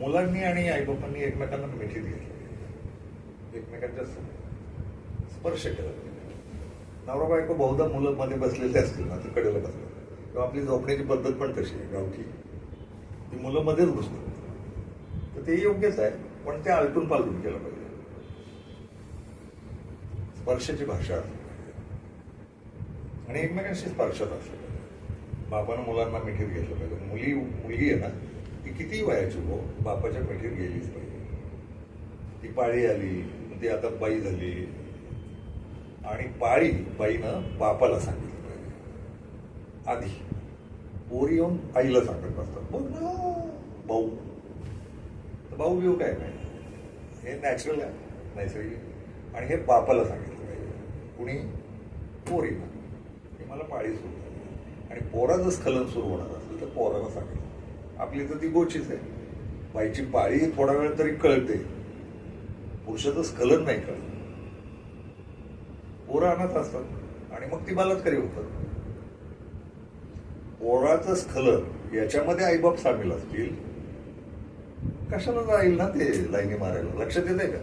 मुलांनी आणि आईबापांनी एकमेकांना मिठीत दिली. एकमेकांच्या स्पर्श केला. नवरा बायको बहुधा मुलं मध्ये बसलेले असतील ना तर कडेला बसले. किंवा आपली झोपण्याची पद्धत पण तशी आहे गावठी ती मुलं मध्येच घुसतात तर ते योग्यच आहे पण ते आलटून पालटून केलं पाहिजे. स्पर्शाची भाषा आणि एकमेकांशी स्पर्शात असलं बापानं मुलांना मिठीत घेतलं पाहिजे. मुली मुलगी आहे ना ती किती वयाची हो? बापाच्या पेठेत गेलीच पाहिजे. ती पाळी आली ती आता बाई झाली. आणि पाळी बाईनं बापाला सांगितलं पाहिजे. आधी. पोरी येऊन आईला सांगत असतात बघ ना भाऊ. तर भाऊ बिऊ काय? नाही हे नॅचरल आहे नैसर्गिक. आणि हे बापाला सांगितलं पाहिजे. कुणी? पोरीनं. हे मला पाळी सुरू झाली. आणि पोराचं स्खलन सुरू होणार असेल तर पोराला सांगितलं. आपली तर ती गोचीच आहे. बाईची पाळी थोडा वेळ तरी कळते. पुरुषाचं स्खलन नाही कळत. पोरं अनाथ असतात आणि मग ती बलात्कारी होतात. पोराचं स्खलन याच्यामध्ये आईबाप सामील असतील? कशाला जाईल ना ते लाईनी मारायला? लक्षात येत आहे का?